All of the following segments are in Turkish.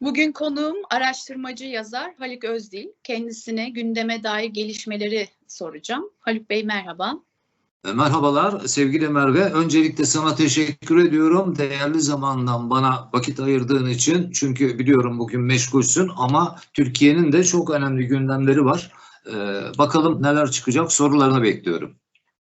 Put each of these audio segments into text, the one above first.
Bugün konuğum araştırmacı yazar Haluk Özdil. Kendisine gündeme dair gelişmeleri soracağım. Haluk Bey merhaba. E, Merhabalar sevgili Merve. Öncelikle sana teşekkür ediyorum. Değerli zamandan bana vakit ayırdığın için. Çünkü biliyorum bugün meşgulsün ama Türkiye'nin de çok önemli gündemleri var. Ee, bakalım neler çıkacak sorularını bekliyorum.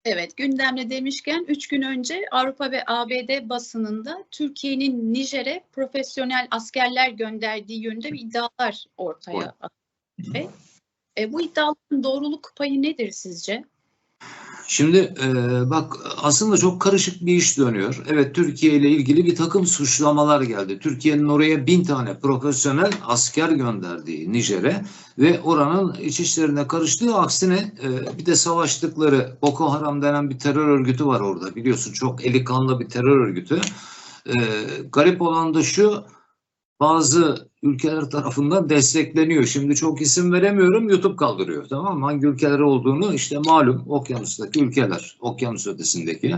Evet gündemde demişken 3 gün önce Avrupa ve ABD basınında Türkiye'nin Nijer'e profesyonel askerler gönderdiği yönünde bir iddialar ortaya. Bey. E, bu iddiaların doğruluk payı nedir sizce? Şimdi e, bak aslında çok karışık bir iş dönüyor. Evet Türkiye ile ilgili bir takım suçlamalar geldi. Türkiye'nin oraya bin tane profesyonel asker gönderdiği Nijer'e ve oranın iç işlerine karıştığı aksine e, bir de savaştıkları Boko Haram denen bir terör örgütü var orada. Biliyorsun çok eli kanlı bir terör örgütü. E, garip olan da şu bazı ülkeler tarafından destekleniyor. Şimdi çok isim veremiyorum YouTube kaldırıyor tamam mı? Hangi ülkeler olduğunu işte malum okyanustaki ülkeler, okyanus ötesindeki.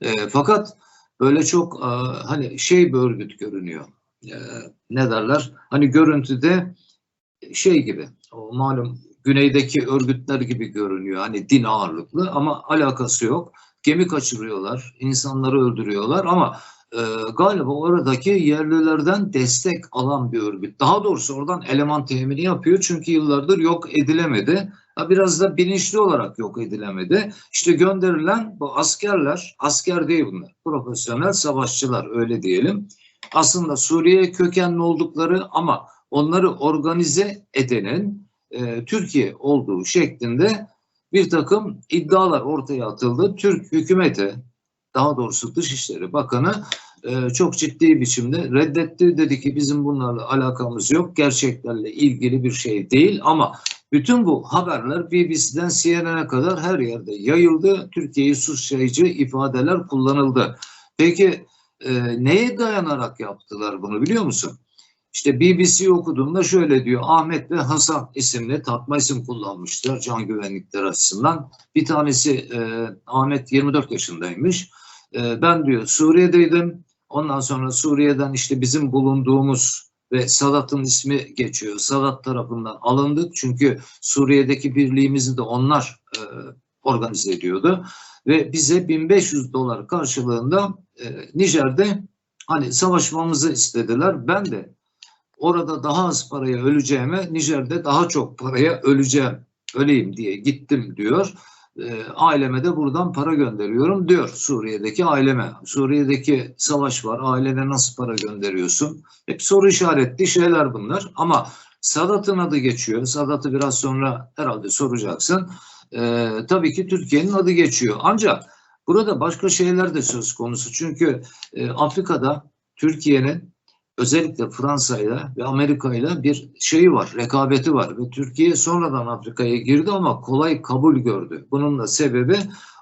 E, fakat böyle çok e, hani şey bir örgüt görünüyor. E, ne derler? Hani görüntüde şey gibi o malum güneydeki örgütler gibi görünüyor. Hani din ağırlıklı ama alakası yok. Gemi kaçırıyorlar, insanları öldürüyorlar ama e, galiba oradaki yerlilerden destek alan bir örgüt. Daha doğrusu oradan eleman temini yapıyor çünkü yıllardır yok edilemedi. Ha, biraz da bilinçli olarak yok edilemedi. İşte gönderilen bu askerler, asker değil bunlar, profesyonel savaşçılar öyle diyelim. Aslında Suriye kökenli oldukları ama onları organize edenin e, Türkiye olduğu şeklinde bir takım iddialar ortaya atıldı. Türk hükümeti, daha doğrusu Dışişleri Bakanı e, çok ciddi biçimde reddetti. Dedi ki bizim bunlarla alakamız yok. Gerçeklerle ilgili bir şey değil ama bütün bu haberler BBC'den CNN'e kadar her yerde yayıldı. Türkiye'yi suçlayıcı ifadeler kullanıldı. Peki e, neye dayanarak yaptılar bunu biliyor musun? İşte BBC okuduğumda şöyle diyor. Ahmet ve Hasan isimli takma isim kullanmışlar can güvenlikleri açısından. Bir tanesi e, Ahmet 24 yaşındaymış. E, ben diyor Suriye'deydim. Ondan sonra Suriye'den işte bizim bulunduğumuz ve Sadat'ın ismi geçiyor. Sadat tarafından alındık. Çünkü Suriye'deki birliğimizi de onlar e, organize ediyordu. Ve bize 1500 dolar karşılığında e, Nijer'de hani savaşmamızı istediler. Ben de orada daha az paraya öleceğime Nijer'de daha çok paraya öleceğim, öleyim diye gittim diyor. E, aileme de buradan para gönderiyorum diyor Suriye'deki aileme. Suriye'deki savaş var, ailene nasıl para gönderiyorsun? Hep soru işaretli şeyler bunlar ama Sadat'ın adı geçiyor. Sadat'ı biraz sonra herhalde soracaksın. E, tabii ki Türkiye'nin adı geçiyor. Ancak burada başka şeyler de söz konusu. Çünkü e, Afrika'da Türkiye'nin özellikle Fransa'yla ve Amerika'yla bir şeyi var, rekabeti var ve Türkiye sonradan Afrika'ya girdi ama kolay kabul gördü. Bunun da sebebi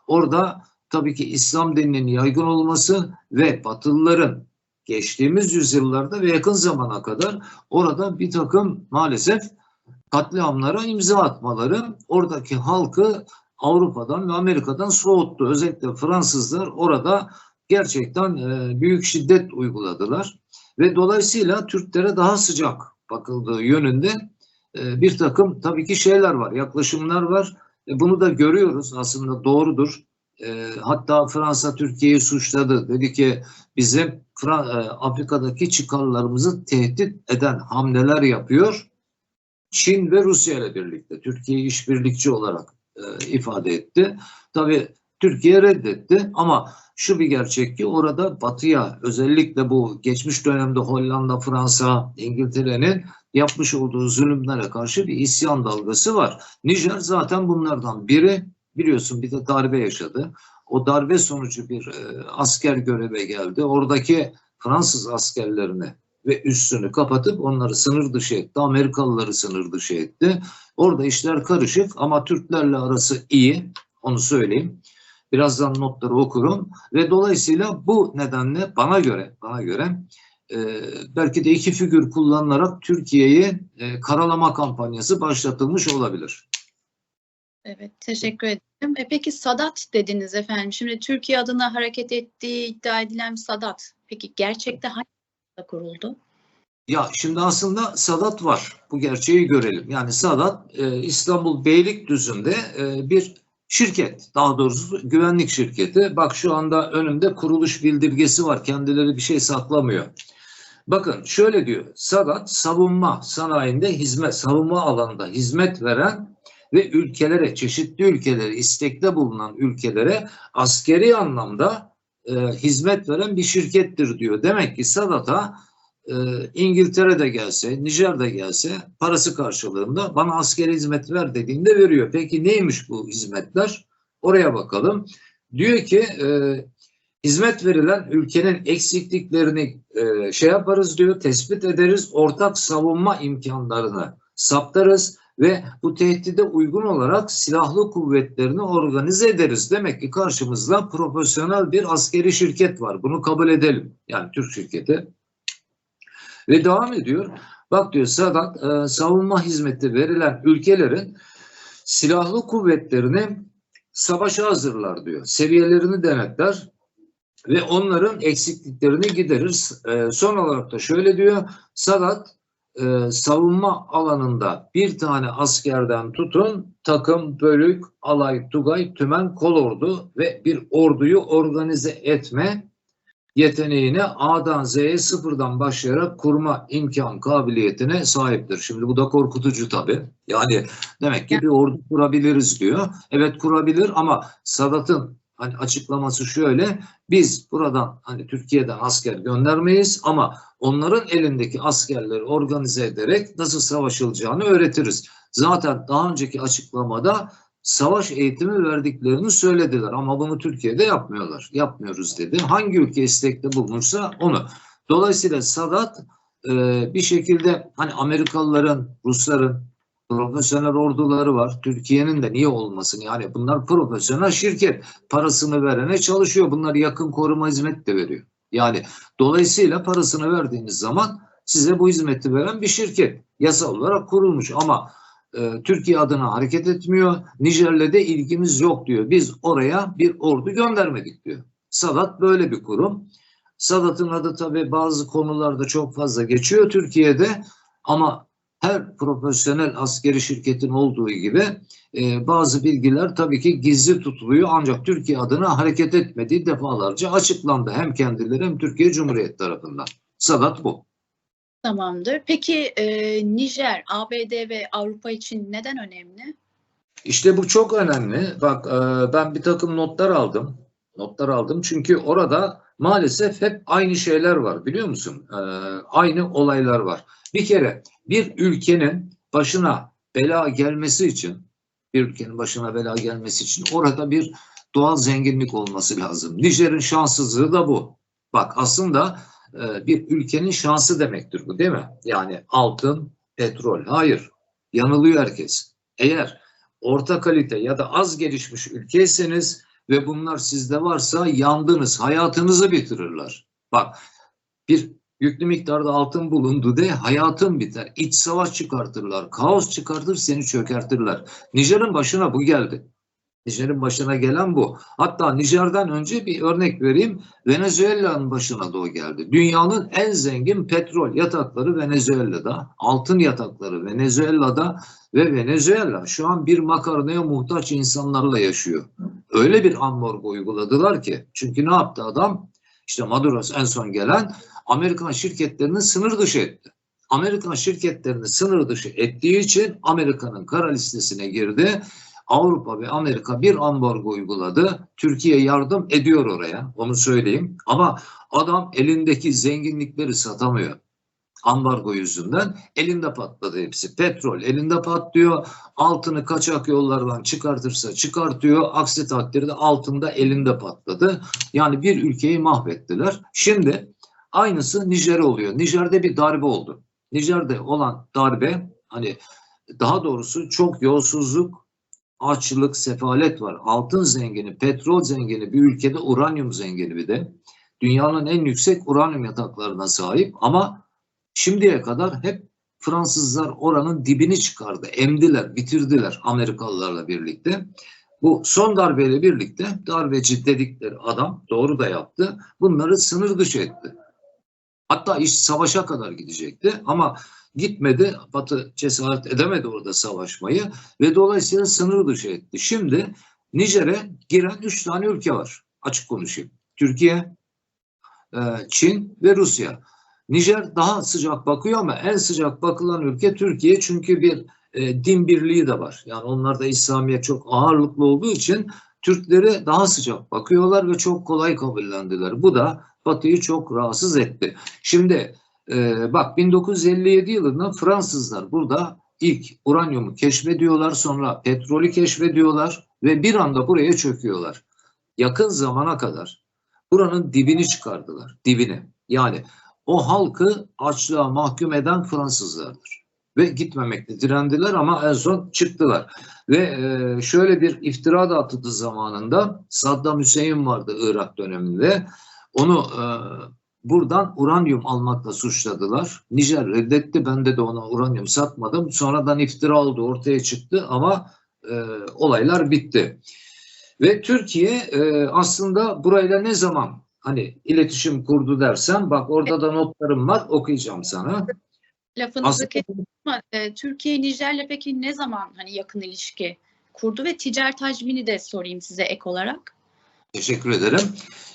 orada tabii ki İslam dininin yaygın olması ve Batılıların geçtiğimiz yüzyıllarda ve yakın zamana kadar orada bir takım maalesef katliamlara imza atmaları oradaki halkı Avrupa'dan ve Amerika'dan soğuttu. Özellikle Fransızlar orada gerçekten e, büyük şiddet uyguladılar ve dolayısıyla Türklere daha sıcak bakıldığı yönünde e, bir takım tabii ki şeyler var, yaklaşımlar var. E, bunu da görüyoruz aslında doğrudur. E, hatta Fransa Türkiye'yi suçladı. Dedi ki bizim Fra e, Afrika'daki çıkarlarımızı tehdit eden hamleler yapıyor. Çin ve Rusya ile birlikte Türkiye'yi işbirlikçi olarak ifade etti. Tabii Türkiye reddetti ama şu bir gerçek ki orada batıya özellikle bu geçmiş dönemde Hollanda, Fransa, İngiltere'nin yapmış olduğu zulümlere karşı bir isyan dalgası var. Nijer zaten bunlardan biri biliyorsun bir de darbe yaşadı. O darbe sonucu bir e, asker göreve geldi. Oradaki Fransız askerlerini ve üssünü kapatıp onları sınır dışı etti. Amerikalıları sınır dışı etti. Orada işler karışık ama Türklerle arası iyi. Onu söyleyeyim. Birazdan notları okurum ve dolayısıyla bu nedenle bana göre bana göre e, belki de iki figür kullanılarak Türkiye'yi e, karalama kampanyası başlatılmış olabilir. Evet, teşekkür ederim. E, peki Sadat dediniz efendim. Şimdi Türkiye adına hareket ettiği iddia edilen Sadat. Peki gerçekte hangi kuruldu? Ya şimdi aslında Sadat var. Bu gerçeği görelim. Yani Sadat e, İstanbul Beylikdüzü'nde e, bir şirket. Daha doğrusu güvenlik şirketi. Bak şu anda önümde kuruluş bildirgesi var. Kendileri bir şey saklamıyor. Bakın şöyle diyor. Sadat savunma sanayinde hizmet, savunma alanında hizmet veren ve ülkelere, çeşitli ülkelere, istekte bulunan ülkelere askeri anlamda e, hizmet veren bir şirkettir diyor. Demek ki Sadat'a e, İngiltere'de gelse, Nijer'de gelse parası karşılığında bana askeri hizmet ver dediğinde veriyor. Peki neymiş bu hizmetler? Oraya bakalım. Diyor ki e, hizmet verilen ülkenin eksikliklerini e, şey yaparız diyor, tespit ederiz, ortak savunma imkanlarını saptarız ve bu tehdide uygun olarak silahlı kuvvetlerini organize ederiz. Demek ki karşımızda profesyonel bir askeri şirket var. Bunu kabul edelim. Yani Türk şirketi. Ve devam ediyor. Bak diyor Sadat e, savunma hizmeti verilen ülkelerin silahlı kuvvetlerini savaşa hazırlar diyor. Seviyelerini denetler ve onların eksikliklerini giderir. E, son olarak da şöyle diyor. Sadat e, savunma alanında bir tane askerden tutun takım, bölük, alay, tugay, tümen, kolordu ve bir orduyu organize etme yeteneğine A'dan Z'ye sıfırdan başlayarak kurma imkan kabiliyetine sahiptir. Şimdi bu da korkutucu tabii. Yani demek ki bir ordu kurabiliriz diyor. Evet kurabilir ama Sadat'ın hani açıklaması şöyle. Biz buradan hani Türkiye'den asker göndermeyiz ama onların elindeki askerleri organize ederek nasıl savaşılacağını öğretiriz. Zaten daha önceki açıklamada savaş eğitimi verdiklerini söylediler ama bunu Türkiye'de yapmıyorlar. Yapmıyoruz dedi. Hangi ülke istekte bulunursa onu. Dolayısıyla Sadat e, bir şekilde hani Amerikalıların, Rusların profesyonel orduları var. Türkiye'nin de niye olmasın? Yani bunlar profesyonel şirket. Parasını verene çalışıyor. Bunlar yakın koruma hizmet de veriyor. Yani dolayısıyla parasını verdiğiniz zaman size bu hizmeti veren bir şirket. Yasal olarak kurulmuş ama e, Türkiye adına hareket etmiyor. Nijer'le de ilgimiz yok diyor. Biz oraya bir ordu göndermedik diyor. Sadat böyle bir kurum. Sadat'ın adı tabii bazı konularda çok fazla geçiyor Türkiye'de ama her profesyonel askeri şirketin olduğu gibi e, bazı bilgiler tabii ki gizli tutuluyor ancak Türkiye adına hareket etmediği defalarca açıklandı hem kendileri hem Türkiye Cumhuriyeti tarafından. Sadat bu. Tamamdır. Peki e, Nijer, ABD ve Avrupa için neden önemli? İşte bu çok önemli. Bak e, ben bir takım notlar aldım. Notlar aldım çünkü orada maalesef hep aynı şeyler var biliyor musun? E, aynı olaylar var. Bir kere bir ülkenin başına bela gelmesi için bir ülkenin başına bela gelmesi için orada bir doğal zenginlik olması lazım. Nijer'in şanssızlığı da bu. Bak aslında e, bir ülkenin şansı demektir bu değil mi? Yani altın, petrol. Hayır. Yanılıyor herkes. Eğer orta kalite ya da az gelişmiş ülkeyseniz ve bunlar sizde varsa yandınız. Hayatınızı bitirirler. Bak bir yüklü miktarda altın bulundu de hayatın biter. İç savaş çıkartırlar. Kaos çıkartır seni çökertirler. Nijer'in başına bu geldi. Nijer'in başına gelen bu. Hatta Nijer'den önce bir örnek vereyim. Venezuela'nın başına da o geldi. Dünyanın en zengin petrol yatakları Venezuela'da, altın yatakları Venezuela'da ve Venezuela şu an bir makarnaya muhtaç insanlarla yaşıyor. Öyle bir ambargo uyguladılar ki. Çünkü ne yaptı adam? İşte Maduro en son gelen Amerikan şirketlerini sınır dışı etti. Amerikan şirketlerini sınır dışı ettiği için Amerika'nın kara listesine girdi. Avrupa ve Amerika bir ambargo uyguladı. Türkiye yardım ediyor oraya. Onu söyleyeyim. Ama adam elindeki zenginlikleri satamıyor. Ambargo yüzünden elinde patladı hepsi. Petrol elinde patlıyor. Altını kaçak yollardan çıkartırsa çıkartıyor. Aksi takdirde altında elinde patladı. Yani bir ülkeyi mahvettiler. Şimdi aynısı Nijer oluyor. Nijer'de bir darbe oldu. Nijer'de olan darbe hani daha doğrusu çok yolsuzluk, açlık, sefalet var. Altın zengini, petrol zengini bir ülkede uranyum zengini bir de. Dünyanın en yüksek uranyum yataklarına sahip ama şimdiye kadar hep Fransızlar oranın dibini çıkardı. Emdiler, bitirdiler Amerikalılarla birlikte. Bu son darbeyle birlikte darbeci dedikleri adam doğru da yaptı. Bunları sınır dışı etti. Hatta iş savaşa kadar gidecekti ama gitmedi. Batı cesaret edemedi orada savaşmayı ve dolayısıyla sınır dışı etti. Şimdi Nijer'e giren üç tane ülke var. Açık konuşayım. Türkiye, e, Çin ve Rusya. Nijer daha sıcak bakıyor ama en sıcak bakılan ülke Türkiye çünkü bir e, din birliği de var. Yani onlarda İslamiyet çok ağırlıklı olduğu için Türkleri daha sıcak bakıyorlar ve çok kolay kabullendiler. Bu da Batı'yı çok rahatsız etti. Şimdi e, bak 1957 yılında Fransızlar burada ilk uranyumu keşfediyorlar, sonra petrolü keşfediyorlar ve bir anda buraya çöküyorlar. Yakın zamana kadar buranın dibini çıkardılar, dibini. Yani o halkı açlığa mahkum eden Fransızlardır. Ve gitmemekte direndiler ama en son çıktılar. Ve e, şöyle bir iftira da atıldı zamanında. Saddam Hüseyin vardı Irak döneminde. Onu e, buradan uranyum almakla suçladılar. Nijer reddetti. Ben de, de ona uranyum satmadım. Sonradan iftira oldu ortaya çıktı ama e, olaylar bitti. Ve Türkiye e, aslında burayla ne zaman hani iletişim kurdu dersen bak orada da notlarım var okuyacağım sana. Lafınızı kestim ama e, Türkiye Nijer'le peki ne zaman hani yakın ilişki kurdu ve ticaret hacmini de sorayım size ek olarak. Teşekkür ederim.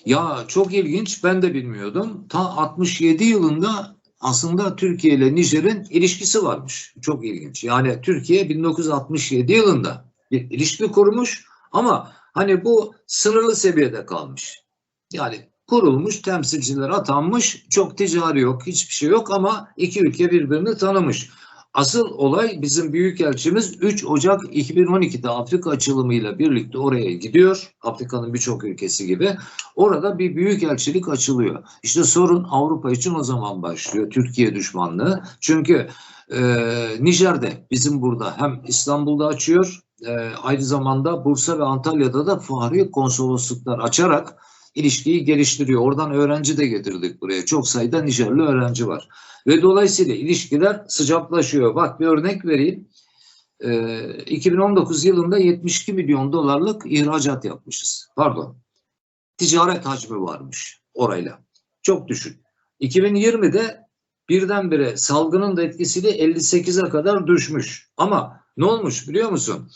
Ya çok ilginç ben de bilmiyordum. Ta 67 yılında aslında Türkiye ile Nijer'in ilişkisi varmış. Çok ilginç. Yani Türkiye 1967 yılında bir ilişki kurmuş ama hani bu sınırlı seviyede kalmış. Yani kurulmuş, temsilciler atanmış, çok ticari yok, hiçbir şey yok ama iki ülke birbirini tanımış. Asıl olay bizim büyükelçimiz 3 Ocak 2012'de Afrika açılımıyla birlikte oraya gidiyor. Afrika'nın birçok ülkesi gibi. Orada bir büyükelçilik açılıyor. İşte sorun Avrupa için o zaman başlıyor. Türkiye düşmanlığı. Çünkü e, Nijer'de bizim burada hem İstanbul'da açıyor e, aynı zamanda Bursa ve Antalya'da da fahri konsolosluklar açarak ilişkiyi geliştiriyor. Oradan öğrenci de getirdik buraya. Çok sayıda Nijerli öğrenci var. Ve dolayısıyla ilişkiler sıcaklaşıyor. Bak bir örnek vereyim. Ee, 2019 yılında 72 milyon dolarlık ihracat yapmışız. Pardon. Ticaret hacmi varmış orayla. Çok düşük. 2020'de birdenbire salgının da etkisiyle 58'e kadar düşmüş. Ama ne olmuş biliyor musun?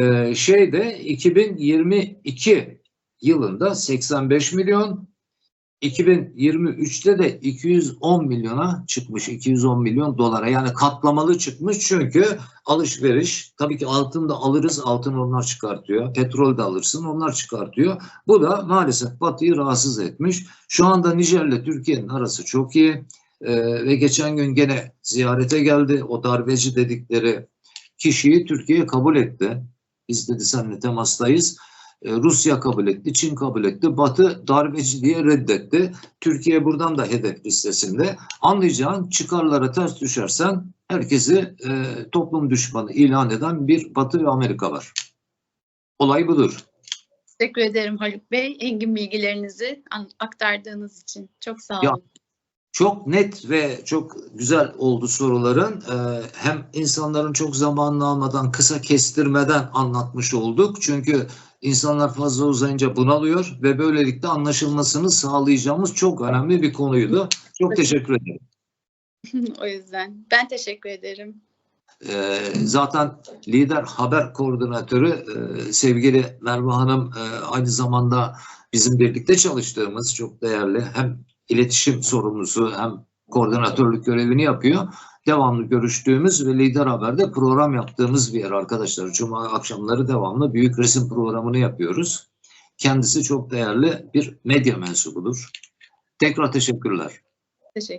Ee, şeyde 2022 yılında 85 milyon, 2023'te de 210 milyona çıkmış. 210 milyon dolara yani katlamalı çıkmış çünkü alışveriş tabii ki altın da alırız altın onlar çıkartıyor. Petrol de alırsın onlar çıkartıyor. Bu da maalesef Batı'yı rahatsız etmiş. Şu anda Nijer'le Türkiye'nin arası çok iyi. Ee, ve geçen gün gene ziyarete geldi. O darbeci dedikleri kişiyi Türkiye kabul etti. Biz dedi seninle temastayız. Ee, Rusya kabul etti, Çin kabul etti, Batı darbeci diye reddetti. Türkiye buradan da hedef listesinde. Anlayacağın çıkarlara ters düşersen herkesi e, toplum düşmanı ilan eden bir Batı ve Amerika var. Olay budur. Teşekkür ederim Haluk Bey. Engin bilgilerinizi aktardığınız için. Çok sağ Ya, olun. Çok net ve çok güzel oldu soruların. Ee, hem insanların çok zamanını almadan, kısa kestirmeden anlatmış olduk. Çünkü insanlar fazla uzayınca bunalıyor ve böylelikle anlaşılmasını sağlayacağımız çok önemli bir konuydu. Çok teşekkür ederim. o yüzden. Ben teşekkür ederim. Ee, zaten lider haber koordinatörü e, sevgili Merve Hanım e, aynı zamanda bizim birlikte çalıştığımız çok değerli hem iletişim sorumlusu hem koordinatörlük görevini yapıyor. Devamlı görüştüğümüz ve lider haberde program yaptığımız bir yer arkadaşlar. Cuma akşamları devamlı büyük resim programını yapıyoruz. Kendisi çok değerli bir medya mensubudur. Tekrar teşekkürler. Teşekkür